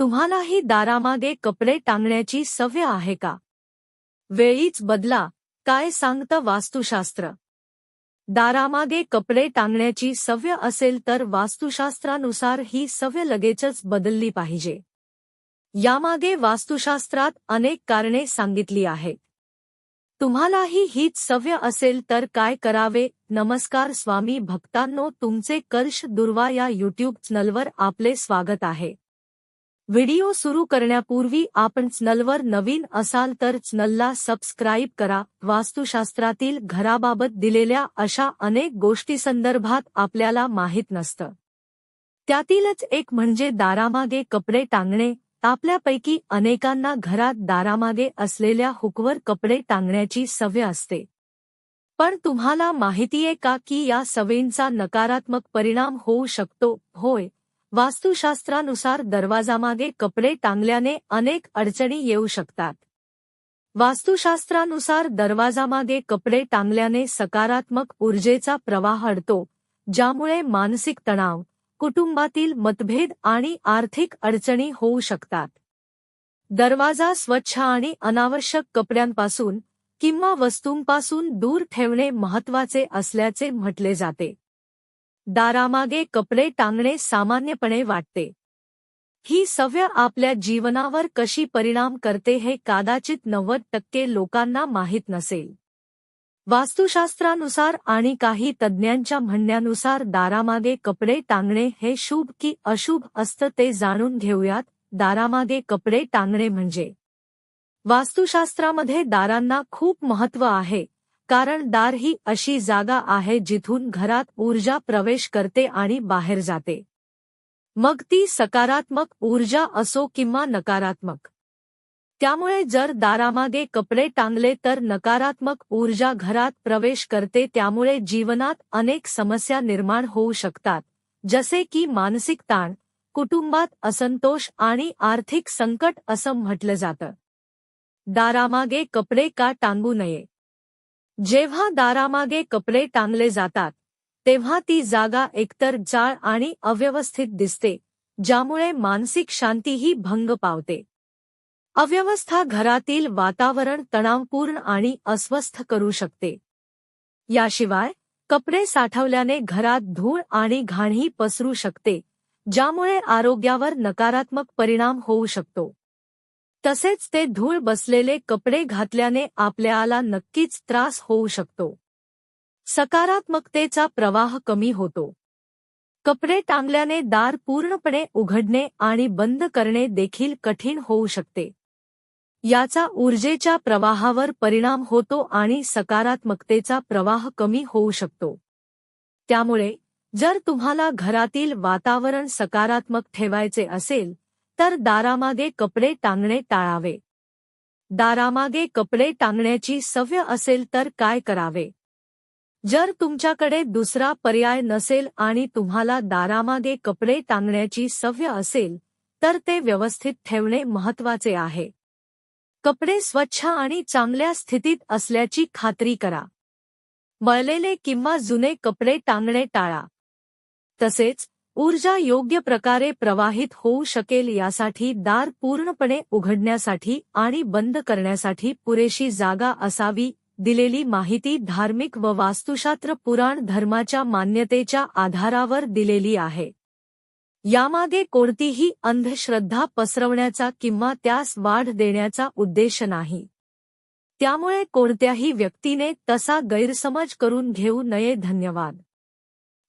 तुम्हालाही दारामागे कपडे टांगण्याची सवय आहे का? वेळीच बदला काय सांगतं वास्तुशास्त्र? दारामागे कपडे टांगण्याची सवय असेल तर वास्तुशास्त्रानुसार ही सवय लगेचच बदलली पाहिजे. यामागे वास्तुशास्त्रात अनेक कारणे सांगितली आहेत. तुम्हालाही हीच सवय असेल तर काय करावे? नमस्कार स्वामी भक्तांनो तुमचे कर्ष दुर्वा या युट्यूब चॅनलवर आपले स्वागत आहे. व्हिडिओ सुरू करण्यापूर्वी आपण चॅनलवर नवीन असाल तर चॅनलला सबस्क्राईब करा. वास्तुशास्त्रातील घराबाबत दिलेल्या अशा अनेक गोष्टीसंदर्भात आपल्याला माहीत नसतं. त्यातीलच एक म्हणजे दारामागे कपडे टांगणे. आपल्यापैकी अनेकांना घरात दारामागे असलेल्या हुकवर कपडे टांगण्याची सवय असते. पण तुम्हाला माहितीये का की या सवयींचा नकारात्मक परिणाम होऊ शकतो? होय. वास्तुशास्त्रानुसार दरवाजामागे कपडे टांगल्याने अनेक अडचणी येऊ शकतात. वास्तुशास्त्रानुसार दरवाजामागे कपडे टांगल्याने सकारात्मक ऊर्जेचा प्रवाह अडतो ज्यामुळे मानसिक तणाव कुटुंबातील मतभेद आणि आर्थिक अडचणी होऊ शकतात. दरवाजा स्वच्छ आणि अनावश्यक कपड्यांपासून किंवा वस्तूंपासून दूर ठेवणे महत्त्वाचे असल्याचे म्हटले जाते. दारामागे कपडे टांगणे सामान्यपणे वाटते. ही सवय आपल्या जीवनावर कशी परिणाम करते हे कदाचित नव्वद टक्के लोकांना माहीत नसेल. वास्तुशास्त्रानुसार आणि काही तज्ज्ञांच्या म्हणण्यानुसार दारामागे कपडे टांगणे हे शुभ की अशुभ असतं ते जाणून घेऊयात दारामागे कपडे टांगणे म्हणजे. वास्तुशास्त्रामध्ये दारांना खूप महत्त्व आहे. कारण दार ही अशी जागा आहे जिथून घरात ऊर्जा प्रवेश करते आणि बाहेर जाते. मग ती सकारात्मक ऊर्जा असो किंवा नकारात्मक. त्यामुळे जर दारामागे कपडे टांगले तर नकारात्मक ऊर्जा घरात प्रवेश करते त्यामुळे जीवनात अनेक समस्या निर्माण होऊ शकतात जसे की मानसिक ताण कुटुंबात असंतोष आणि आर्थिक संकट असं म्हटलं जातं. दारामागे कपडे का टांगू नये? जेव्हा दारामागे कपडे टांगले जातात तेव्हा ती जागा एकतर जाळ आणि अव्यवस्थित दिसते ज्यामुळे मानसिक शांतीही भंग पावते. अव्यवस्था घरातील वातावरण तणावपूर्ण आणि अस्वस्थ करू शकते. याशिवाय कपडे साठवल्याने घरात धूळ आणि घाणही पसरू शकते ज्यामुळे आरोग्यावर नकारात्मक परिणाम होऊ शकतो. तसेच ते धूळ बसलेले कपडे घातल्याने आपल्याला नक्कीच त्रास होऊ शकतो. सकारात्मकतेचा प्रवाह कमी होतो. कपडे टांगल्याने दार पूर्णपणे उघडणे आणि बंद करणे देखील कठीण होऊ शकते. याचा ऊर्जेच्या प्रवाहावर परिणाम होतो आणि सकारात्मकतेचा प्रवाह कमी होऊ शकतो. त्यामुळे जर तुम्हाला घरातील वातावरण सकारात्मक ठेवायचे असेल तर दारामागे कपडे टांगणे टाळावे. दारामागे कपडे टांगण्याची सवय असेल तर काय करावे? जर तुमच्याकडे दुसरा पर्याय नसेल आणि तुम्हाला दारामागे कपडे टांगण्याची सवय असेल तर ते व्यवस्थित ठेवणे महत्त्वाचे आहे. कपडे स्वच्छ आणि चांगल्या स्थितीत असल्याची खात्री करा. मळलेले किंवा जुने कपडे टांगणे टाळा. तसेच ऊर्जा योग्य प्रकारे प्रवाहित होऊ शकेल यासाठी दार पूर्णपणे उघडण्यासाठी आणि बंद करण्यासाठी पुरेशी जागा असावी दिलेली माहिती धार्मिक व वास्तुशास्त्र पुराण धर्माच्या मान्यतेच्या आधारावर दिलेली आहे. यामागे कोणतीही अंधश्रद्धा पसरवण्याचा किंवा त्यास वाढ देण्याचा उद्देश नाही. त्यामुळे कोणत्याही व्यक्तीने तसा गैरसमज करून घेऊ नये. धन्यवाद.